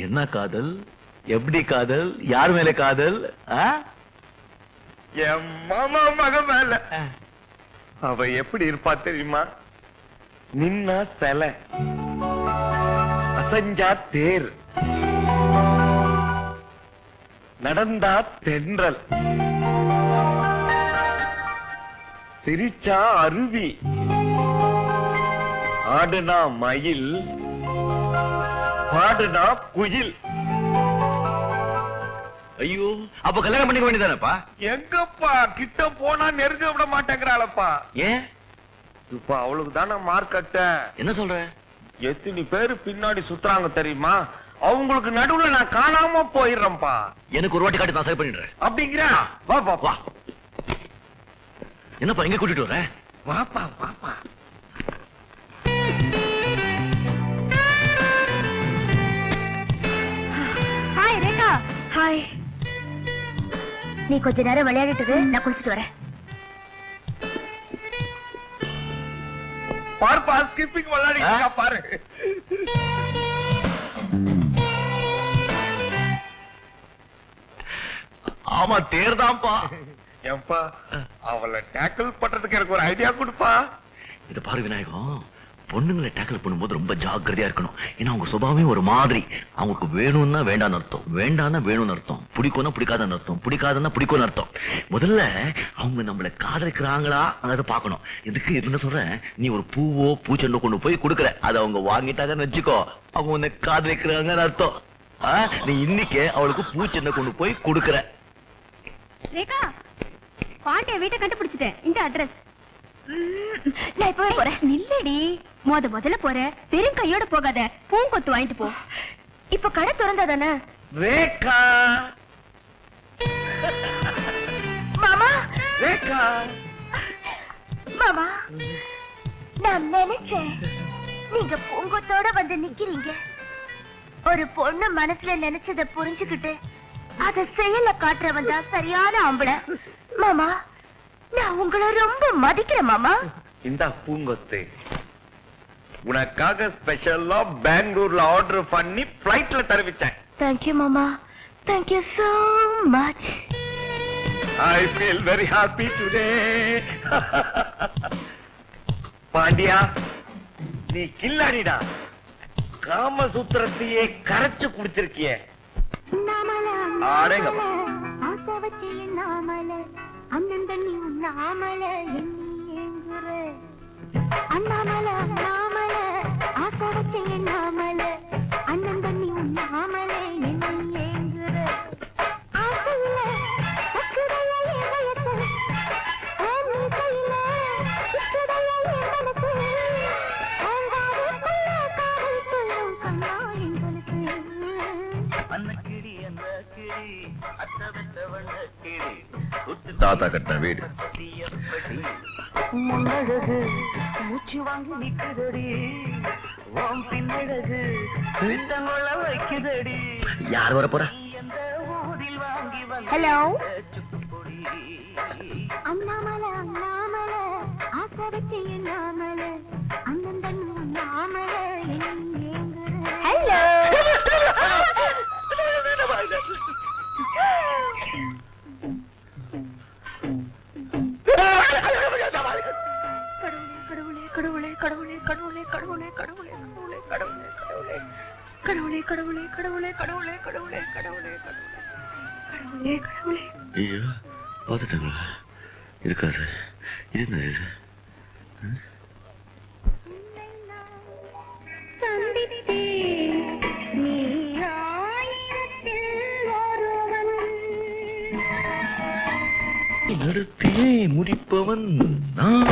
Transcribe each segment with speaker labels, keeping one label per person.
Speaker 1: என்ன காதல்? எப்படி காதல்? யார் மேல காதல்?
Speaker 2: என் மாமா மக மேல. அவ எப்படி இருப்பா தெரியுமா? நின்னா சிலை அசஞ்சா தேர் நடந்தா தென்றல் சிரிச்சா அருவி ஆடுனா மயில் பாடுனா குயில்.
Speaker 1: ஐயோ அப்ப கல்யாணம் பண்ணிக்க வேண்டியதானப்பா?
Speaker 2: எங்கப்பா? கிட்ட போனா நெருங்க விட மாட்டேங்கிறாளப்பா.
Speaker 1: ஏன்?
Speaker 2: இப்ப அவளுக்கு தானே மார்க்கெட்ட
Speaker 1: என்ன சொல்ற?
Speaker 2: எத்தனை பேரு பின்னாடி சுத்துறாங்க தெரியுமா? அவங்களுக்கு நடுவுல நான் காணாம போயிடுறேன்ப்பா.
Speaker 1: எனக்கு ஒரு வாட்டி காட்டி நான் சரி பண்ணிடுறேன்.
Speaker 2: அப்படிங்கிற? வா வா வா.
Speaker 1: என்னப்பா எங்க கூட்டிட்டு வர?
Speaker 2: வாப்பா வாப்பா.
Speaker 3: நீ கொஞ்ச நேரம் விளையாடிட்டு நான் குளிச்சிட்டு வரேன்.
Speaker 2: பாருப்பா ஸ்கிப்பிங் விளையாடிக்கா பாரு.
Speaker 1: ஆமா தேர்தான்ப்பா
Speaker 2: ஏன்பா அவளை டேக்கிள் பண்றதுக்கு எனக்கு ஒரு ஐடியா கொடுப்பா.
Speaker 1: இது பாரு விநாயகம் பொண்ணுங்களை டேக்கிள் பண்ணும்போது ரொம்ப ஜாக்கிரதையா இருக்கணும். ஏன்னா அவங்க சுபாவமே ஒரு மாதிரி. அவங்களுக்கு வேணும்னா வேண்டாம் அர்த்தம். வேண்டாம்னா வேணும்னு அர்த்தம். பிடிக்கும்னா பிடிக்காதன்னு அர்த்தம். பிடிக்காதுன்னா பிடிக்கும்னு அர்த்தம். முதல்ல அவங்க நம்மள காதலிக்கிறாங்களா? அதை பார்க்கணும். இதுக்கு என்ன சொல்றேன். நீ ஒரு பூவோ பூச்செண்டோ கொண்டு போய் கொடுக்குற. அதை அவங்க வாங்கிட்டாங்கன்னு வச்சுக்கோ. அவங்க உன்னை காதலிக்கிறாங்கன்னு அர்த்தம். நீ இன்னைக்கு அவளுக்கு பூச்செண்டை கொண்டு போய் கொடுக்குற.
Speaker 3: ரேகா பாண்டிய வீட்டை கண்டுபிடிச்சிட்டேன். இந்த அட்ரஸ். நான் இப்பவே போறேன். நில்லடி. மொத முதல்ல போற. பெரும் கையோட போகாத. பூங்கொத்து வாங்கிட்டு போ. இப்ப கடை திறந்தா தானே
Speaker 2: ரேகா.
Speaker 3: மாமா.
Speaker 2: ரேகா.
Speaker 3: மாமா. நான் நினைச்சேன். நீங்க பூங்கொத்தோட வந்து நிக்கிறீங்க. ஒரு பொண்ணு மனசுல நினைச்சத புரிஞ்சுக்கிட்டு அத செயல்ல காட்டுறவன் தான் சரியான ஆம்பளை. மாமா. நான் உங்களை ரொம்ப மதிக்கிறேன் மாமா.
Speaker 2: இந்த பூங்கொத்து. உனக்காக ஸ்பெஷலா பெங்களூர்ல ஆர்டர் பண்ணி பிளைட்ல தருவிச்சேன்.
Speaker 3: தேங்க்யூ மாமா. Thank you so much
Speaker 2: I feel very happy today Pandya நீ கில்லாடிடா. காமசூத்திரத்தையே கரைச்சு குடிச்சிருக்கிய. அடேங்கப்பா.
Speaker 3: அண்ணன் தண்ணி உண்ணாமல எண்ணி ஏங்குற
Speaker 4: அண்ணா மூச்சு வாங்கி நிக்குதடி. ஓம் பின்னழகு சித்தங்கொள்ள வைக்குதடி.
Speaker 1: யார் வர போறா?
Speaker 4: எந்த ஊரில் வாங்கி வந்த
Speaker 3: ஹலோ அண்ணாமல அண்ணாமல ஆசை வச்சு எண்ணாமல அண்ணன் தண்ணி உண்ணாமல ஹலோ கடவுளே கடவுளே கடவுளே கடவுளே கடவுளே கடவுளே கடவுளே கடவுளே கடவுளே கடவுளே கடவுளே கடவுளே கடவுளே கடவுளே கடவுளே கடவுளே
Speaker 1: ஐயோ பார்த்துட்டாங்களா இருக்காது என்ன இது நடத்தியே முடிப்பவன் நான்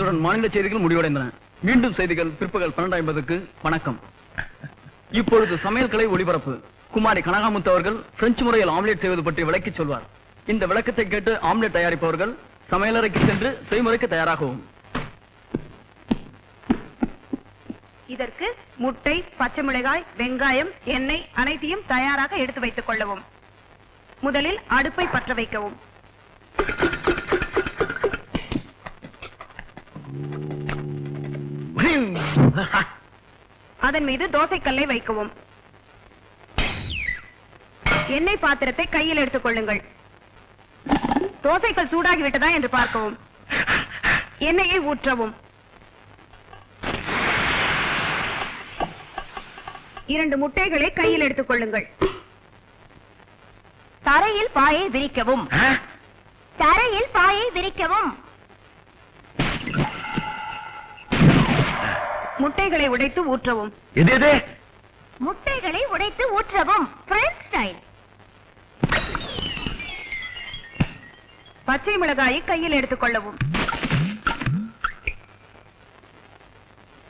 Speaker 5: இத்துடன் மாநில செய்திகள் முடிவடைந்தன. மீண்டும் செய்திகள் பிற்பகல் பன்னெண்டு ஐம்பதுக்கு வணக்கம். இப்பொழுது சமையல் கலை ஒளிபரப்பு. குமாரி கனகாமுத்து அவர்கள் பிரெஞ்சு முறையில் ஆம்லேட் செய்வது பற்றி விளக்கி சொல்வார். இந்த விளக்கத்தை கேட்டு ஆம்லேட் தயாரிப்பவர்கள் சமையலறைக்கு சென்று செய்முறைக்கு தயாராகவும்.
Speaker 6: இதற்கு முட்டை பச்சை மிளகாய் வெங்காயம் எண்ணெய் அனைத்தையும் தயாராக எடுத்து வைத்துக் கொள்ளவும். முதலில் அடுப்பை பற்ற வைக்கவும். அதன் மீது தோசைக்கல்லை வைக்கவும். எண்ணெய் பாத்திரத்தை கையில் எடுத்துக் கொள்ளுங்கள். தோசைக்கல் சூடாகி விட்டதா என்று பார்க்கவும். எண்ணெயை ஊற்றவும். இரண்டு முட்டைகளை கையில் எடுத்துக் கொள்ளுங்கள்.
Speaker 3: தரையில் பாயை விரிக்கவும். தரையில் பாயை விரிக்கவும்.
Speaker 6: முட்டைகளை உடைத்து ஊற்றவும்.
Speaker 1: எது எது?
Speaker 3: முட்டைகளை உடைத்து ஊற்றவும். பிரெஞ்ச் ஸ்டைல்
Speaker 6: பச்சை மிளகாயை கையில் எடுத்துக் கொள்ளவும்.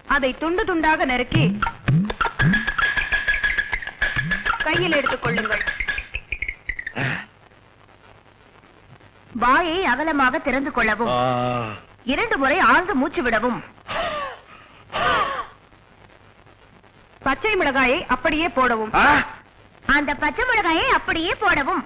Speaker 6: அதை துண்டு துண்டாக நறுக்கி கையில் எடுத்துக் கொள்ளுங்கள்.
Speaker 3: வாயை அகலமாக திறந்து கொள்ளவும். இரண்டு முறை ஆழ்ந்து மூச்சு விடவும்.
Speaker 6: பச்சை மிளகாயை அப்படியே போடவும்.
Speaker 3: அந்த பச்சை மிளகாயை அப்படியே போடவும்.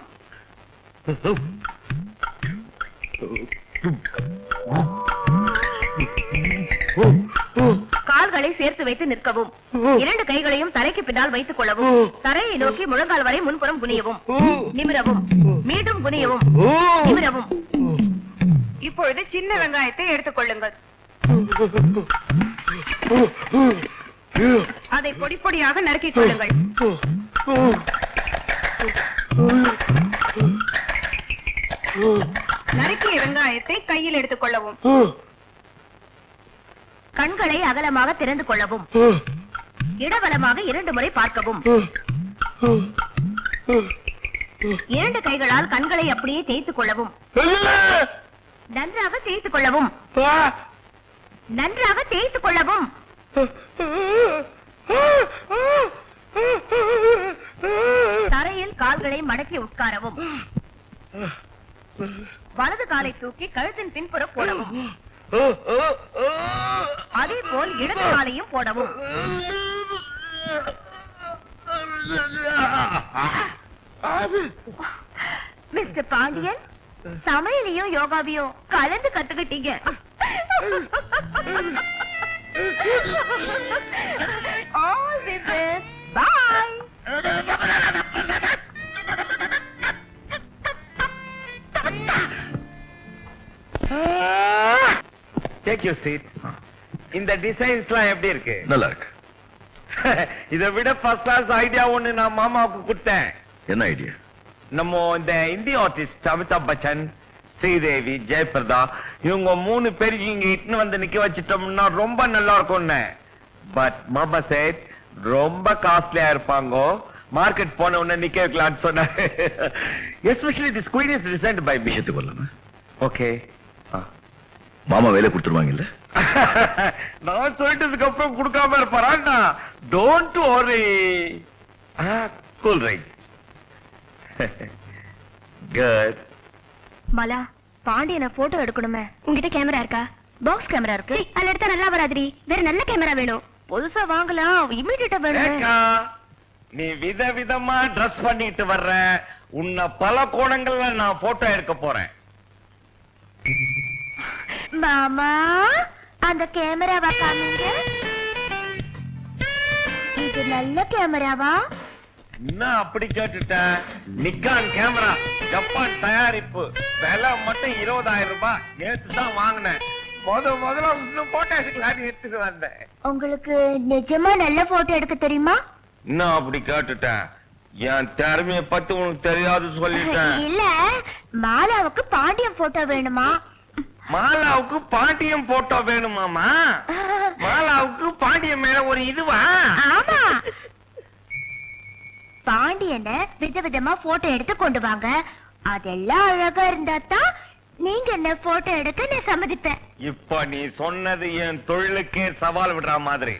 Speaker 3: கால்களை சேர்த்து வைத்து நிற்கவும். இரண்டு கைகளையும் தரைக்கு பின்னால் வைத்துக் கொள்ளவும். தரையை நோக்கி முழங்கால் வரை முன்புறம் குனியவும். நிமிரவும். மீண்டும் குனியவும். நிமிரவும்.
Speaker 6: இப்பொழுது சின்ன வெங்காயத்தை எடுத்துக் கொள்ளுங்கள். அதை பொடி பொடியாக நறுக்கிக் கொள்ளுங்கள். நறுக்கிய வெங்காயத்தை கையில் எடுத்துக் கொள்ளவும்.
Speaker 3: கண்களை அகலமாக திறந்து கொள்ளவும். இடவலமாக இரண்டு முறை பார்க்கவும். இரண்டு கைகளால் கண்களை அப்படியே தேய்த்துக் கொள்ளவும். நன்றாக தேய்த்துக் கொள்ளவும். நன்றாக தேய்த்துக் கொள்ளவும். தரையில் கால்களை மடக்கி உட்காரவும். வலது காலை தூக்கி கழுத்தின் பின்புற போடவும். அதே போல் இடது காலையும் போடவும். மிஸ்டர் பாண்டியன் சமையலையும் யோகாவையும் கலந்து கத்துக்கிட்டீங்க. All the best. Bye.
Speaker 2: Take you seat இந்த டிசைன்ஸ்லாம் எப்படி இருக்கு?
Speaker 1: நல்லா இருக்கு
Speaker 2: இதை விட ஃபர்ஸ்ட் கிளாஸ் ஐடியா ஒண்ணு நான் மாமாவுக்கு கொடுத்தேன்.
Speaker 1: என்ன ஐடியா
Speaker 2: நம்ம இந்த இந்திய ஆர்டிஸ்ட் அமிதாப் பச்சன் ஸ்ரீதேவி ஜெயபிரதா இவங்க மூணு பேருக்கு இங்க இட்டுன்னு வந்து நிக்க வச்சிட்டோம்னா ரொம்ப நல்லா இருக்கும்னு பட் மாமா சேட் ரொம்ப காஸ்ட்லியா இருப்பாங்க. மார்க்கெட் போன உடனே நிக்க வைக்கலாம்னு சொன்னாரு. Especially this queen is designed by me
Speaker 1: விஷயத்துக்கு வரலாமா?
Speaker 2: ஓகே
Speaker 1: மாமா வேலை கொடுத்துருவாங்கல்ல?
Speaker 2: நான் சொல்லிட்டதுக்கு அப்புறம் கொடுக்காம இருப்பாரா don't worry. Cool right good
Speaker 3: மலா பாண்டியனை போட்டோ எடுக்கணுமே. உங்ககிட்ட கேமரா இருக்கா? பாக்ஸ் கேமரா இருக்கு. அதுல எடுத்தா நல்லா வராதுடி. வேற நல்ல கேமரா வேணும். புதுசா வாங்கலாம். இமிடியேட்டா வேணும்.
Speaker 2: நீ வித விதமா ட்ரெஸ் பண்ணிட்டு வர்ற. உன்னை பல கோணங்கள்ல நான் போட்டோ எடுக்க போறேன்.
Speaker 3: மாமா அந்த கேமராவா காமிங்க. இது நல்ல கேமராவா
Speaker 2: என்ன அப்படி கேட்டுட்ட? நிக்கான் கேமரா ஜப்பான் தயாரிப்பு. விலை மட்டும் இருபதாயிரம் ரூபாய். நேத்து தான் வாங்கினேன். முத முதல்ல இன்னும் போட்டோ எடுக்கலான்னு எடுத்துட்டு வந்தேன்.
Speaker 3: உங்களுக்கு நிஜமா நல்ல போட்டோ எடுக்க தெரியுமா?
Speaker 2: என்ன அப்படி கேட்டுட்டேன் என் திறமைய பத்தி உனக்கு தெரியாது சொல்லிட்டேன்.
Speaker 3: இல்ல மாலாவுக்கு பாண்டியன் போட்டோ வேணுமா?
Speaker 2: மாலாவுக்கு பாண்டியம் போட்டோ வேணுமாமா மாலாவுக்கு பாண்டியம் மேல ஒரு இதுவா?
Speaker 3: ஆமா. பாண்டியனை விதவிதமா போட்டோ எடுத்து கொண்டு வாங்க. அதெல்லாம் அழகா இருந்தா தான் நீங்க என்ன போட்டோ எடுக்க நான் சம்மதிப்பேன்.
Speaker 2: இப்ப நீ சொன்னது என் தொழிலுக்கே சவால் விடுற மாதிரி.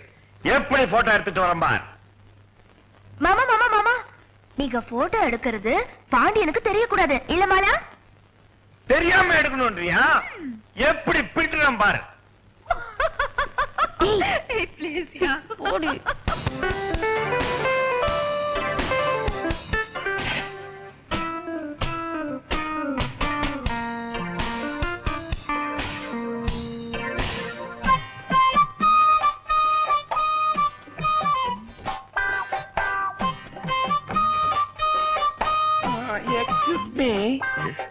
Speaker 2: எப்படி போட்டோ எடுத்துட்டு வரேன் பார்?
Speaker 3: மாமா மாமா மாமா. நீங்க போட்டோ எடுக்கிறது பாண்டியனுக்கு தெரியக்கூடாது. இல்ல மாலா
Speaker 2: தெரியாம எடுக்கணும்ன்றியா? எப்படி பிட்டுறேன் பாரு?
Speaker 3: போடு.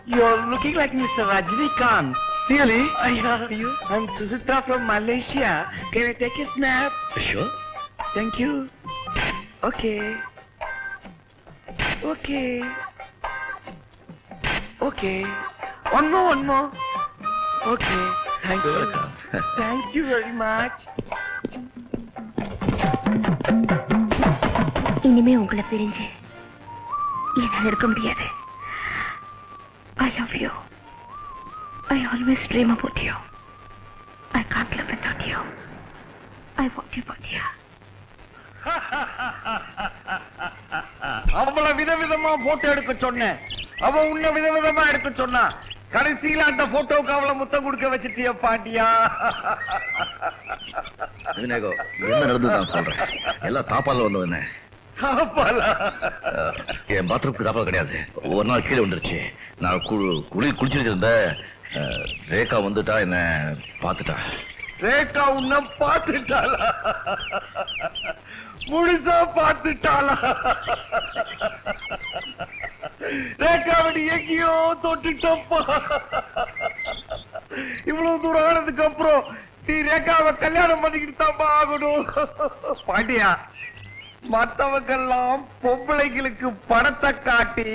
Speaker 2: You're looking like Mr. Rajnikant.
Speaker 1: Really?
Speaker 2: Yeah. I'm Susita from Malaysia. Can I take a snap?
Speaker 1: Sure.
Speaker 2: Thank you. Okay. Okay. Okay. One more, one more. Okay. Thank you. Thank you very much.
Speaker 3: இனிமே உங்களை பிரிஞ்சு என்னால இருக்க முடியாது love you I always dream about you I can't live without you I want you for you
Speaker 2: அவள விதவிதமா photo எடுக்க சொன்னேன். அவ உன்ன விதவிதமா எடுக்க சொன்னா. கடைசியில அந்த போட்டோவுக்கு அவளை முத்தம் கொடுக்க வச்சிட்டிய பாட்டியா?
Speaker 1: விநாயகம் என்ன நடந்தது நான் சொல்றேன் எல்லாம் தாப்பால வந்து வந்தேன்
Speaker 2: ஆப்பாளா?
Speaker 1: அஹ், என் பாத்ரூம்க்கு தாப்பால் கிடையாது. ஒரு நாள் கீழே வந்துருச்சு நான் குளி குளி குளிச்சுட்டு இருந்தேன் அஹ், ரேகா வந்துட்டா என்ன பார்த்துட்டா.
Speaker 2: ரேகா உன்ன பாத்துட்டாளா முழுசா பாத்துட்டாளா ரேகாவடி எங்கேயோ தொட்டுட்டப்பா. இவ்வளவு தூரம் ஆனதுக்கு அப்புறம் நீ ரேகாவை கல்யாணம் பண்ணிக்கிட்டு தான் ஆகணும். பாண்டியா மத்தவங்கெல்லாம் பொம்பளைங்களுக்கு படத்தை காட்டி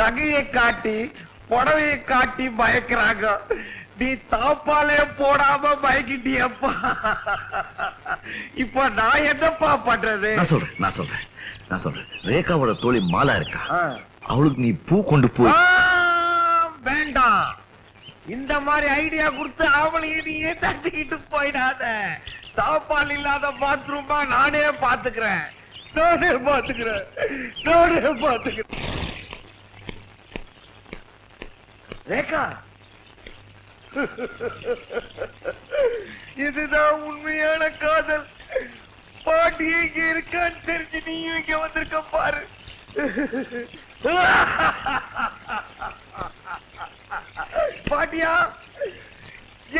Speaker 2: நகையை காட்டி புடவையை காட்டி பயக்கிறாங்க நீ தாப்பாலே போடாம பயக்கிட்டியப்பா இப்ப நான் என்னப்பா பண்றது?
Speaker 1: நான் சொல்றேன் நான் சொல்றேன் நான் சொல்றேன். ரேகாவோட தோழி மாலா இருக்கா. அவளுக்கு நீ பூ கொண்டு போய்
Speaker 2: வேண்டாம். இந்த மாதிரி ஐடியா கொடுத்து அவளையும் நீயே தட்டிக்கிட்டு போயிடாத. தாப்பால் இல்லாத பாத்ரூமா நானே பாத்துக்கிறேன் நானே பாத்துக்கிறேன். நானே பாத்துக்கிறேன். ரேகா. இதுதான் உண்மையான காதல். பாட்டி இங்க இருக்கான்னு தெரிஞ்சு நீயும் இங்க வந்திருக்க பாரு. பாட்டியா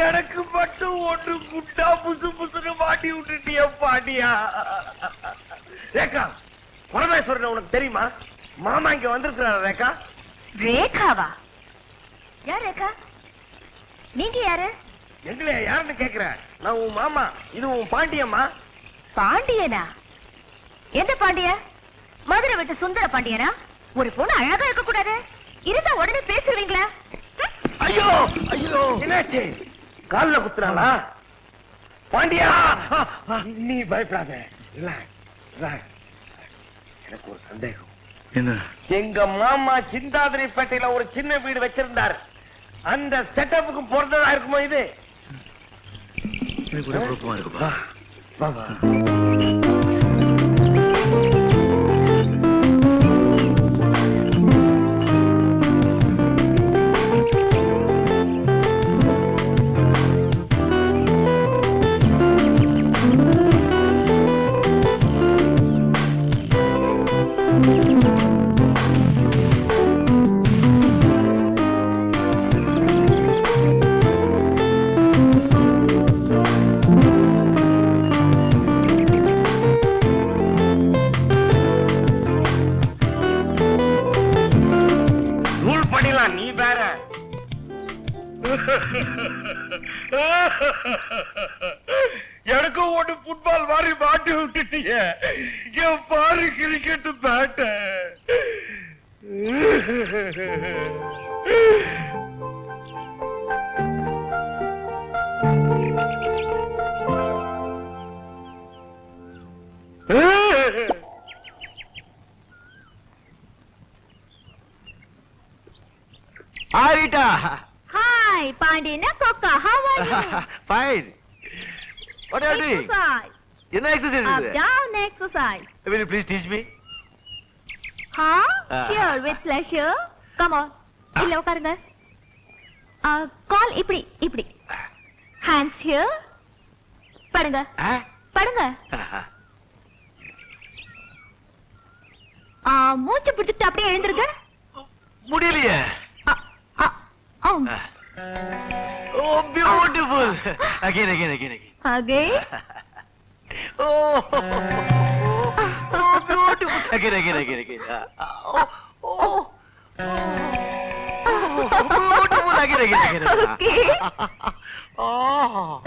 Speaker 2: எனக்கு மட்டும் ஒன்று குட்டா புசு புசுன்னு மாட்டி விட்டுட்டிய பாட்டியா. ரேகா பரமேஸ்வரன் உனக்கு தெரியுமா? மாமா இங்க வந்திருக்கிறாரு ரேகா.
Speaker 3: ரேகாவா? யார் ரேகா? நீங்க யாரு?
Speaker 2: எங்களே யாருன்னு கேக்குறேன் நான் உன் மாமா இது உன் பாண்டியம்மா.
Speaker 3: பாண்டியனா? எந்த பாண்டிய? மதுரை விட்டு சுந்தர பாண்டியனா? ஒரு பொண்ணு அழகா இருக்க கூடாது இருந்தா உடனே பேசுவீங்களா
Speaker 2: ஐயோ ஐயோ. என்னாச்சு? கால்ல குத்துறாளா பாண்டியா! நீ பயப்படாத. relax. எனக்கு ஒரு சந்தேகம்.
Speaker 1: என்ன?
Speaker 2: எங்க மாமா சிந்தாதிரிப்பேட்டையில ஒரு சின்ன வீடு வச்சிருந்தார். அந்த செட்டப்புக்கு பிறந்ததா இருக்குமோ இது?
Speaker 1: எனக்கு ஒரு குழப்பமா இருக்குப்பா ஆரிட்டா.
Speaker 3: ஹாய் பாண்டியனா கொக்கா how are you
Speaker 1: fine what are doing
Speaker 3: exercise
Speaker 1: என்ன எக்ஸர்சைஸ்
Speaker 3: அப்
Speaker 1: இது
Speaker 3: down exercise
Speaker 1: will you please teach me?
Speaker 3: ஹா
Speaker 1: Ah.
Speaker 3: With pleasure come on இல்ல உட்காருங்க கால் இப்படி இப்படி ஹேண்ட்ஸ் ஹியர் படுங்க படுங்க மூச்சு பிடிச்சிட்டு அப்படியே எழுந்திருங்க
Speaker 1: முடியலையே
Speaker 3: ஆ, ஆ, ஆம்.
Speaker 1: ஓ beautiful again
Speaker 3: again
Speaker 1: again Get it, get it, get it, get it. Uh, oh,
Speaker 7: oh.
Speaker 1: oh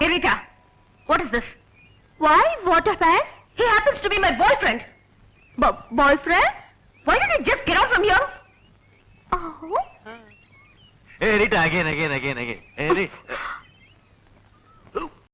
Speaker 3: Erika, oh. what is this?
Speaker 7: Why, water fan?
Speaker 3: He happens to be my boyfriend.
Speaker 7: B boyfriend?
Speaker 3: Why don't you just get out from here?
Speaker 7: Oh.
Speaker 1: Erita, again, again, again, again. Erita.